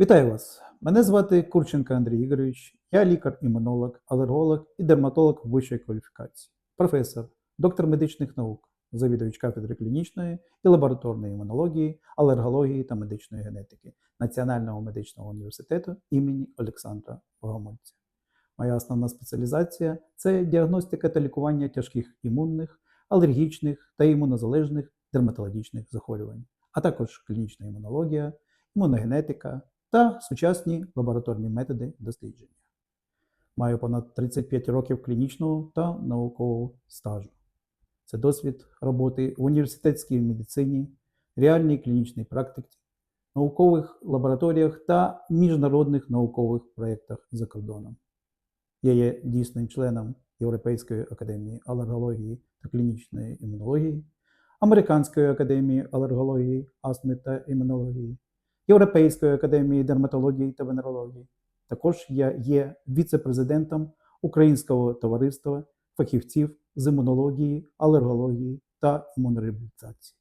Вітаю вас! Мене звати Курченко Андрій Ігорович. Я лікар-імунолог, алерголог і дерматолог вищої кваліфікації, професор, доктор медичних наук, завідувач кафедри клінічної і лабораторної імунології, алергології та медичної генетики Національного медичного університету імені Олександра Богомольця. Моя основна спеціалізація це діагностика та лікування тяжких імунних, алергічних та імунозалежних дерматологічних захворювань, а також клінічна імунологія, імуногенетика та сучасні лабораторні методи дослідження. Маю понад 35 років клінічного та наукового стажу. Це досвід роботи в університетській медицині, реальній клінічній практиці, наукових лабораторіях та міжнародних наукових проєктах за кордоном. Я є дійсним членом Європейської академії алергології та клінічної імунології, Американської академії алергології, астми та імунології, Європейської академії дерматології та венерології. Також я є віце-президентом Українського товариства фахівців з імунології, алергології та імунореабілітації.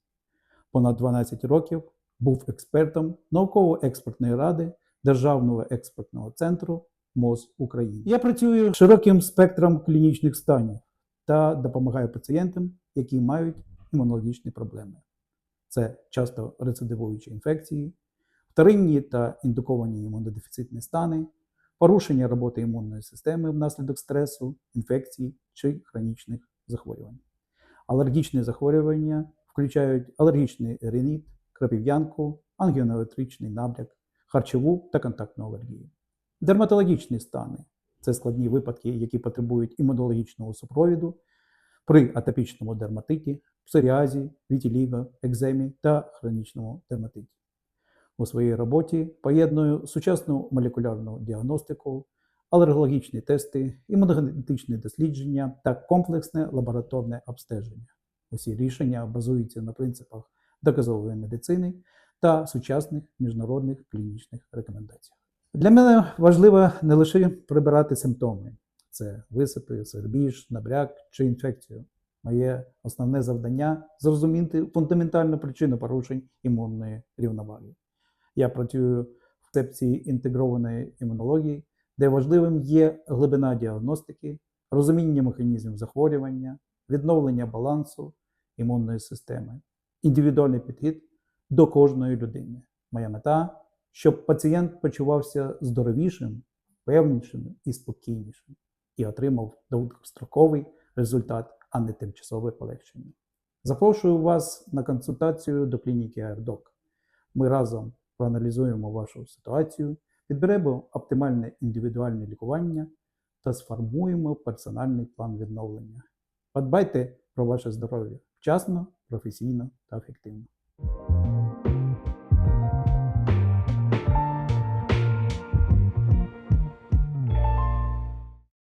Понад 12 років був експертом науково-експертної ради Державного експертного центру МОЗ України. Я працюю широким спектром клінічних станів та допомагаю пацієнтам, які мають імунологічні проблеми. Це часто рецидивуючі інфекції, вторинні та індуковані імунодефіцитні стани, порушення роботи імунної системи внаслідок стресу, інфекцій чи хронічних захворювань. Алергічні захворювання включають алергічний рініт, крапів'янку, ангіонаетричний набряк, харчову та контактну алергію. Дерматологічні стани це складні випадки, які потребують імунологічного супровіду при атопічному дерматиті, псоріазі, вітіліго, екземі та хронічному дерматиті. У своїй роботі поєдную сучасну молекулярну діагностику, алергологічні тести, імуногенетичні дослідження та комплексне лабораторне обстеження. Усі рішення базуються на принципах доказової медицини та сучасних міжнародних клінічних рекомендаціях. Для мене важливо не лише прибирати симптоми: це висипи, свербіж, набряк чи інфекцію. Моє основне завдання зрозуміти фундаментальну причину порушень імунної рівноваги. Я працюю в секції інтегрованої імунології, де важливим є глибина діагностики, розуміння механізмів захворювання, відновлення балансу імунної системи, індивідуальний підхід до кожної людини. Моя мета, щоб пацієнт почувався здоровішим, певнішим і спокійнішим і отримав довгостроковий результат, а не тимчасове полегшення. Запрошую вас на консультацію до клініки АРДОК. Ми разом проаналізуємо вашу ситуацію, підберемо оптимальне індивідуальне лікування та сформуємо персональний план відновлення. Подбайте про ваше здоров'я вчасно, професійно та ефективно.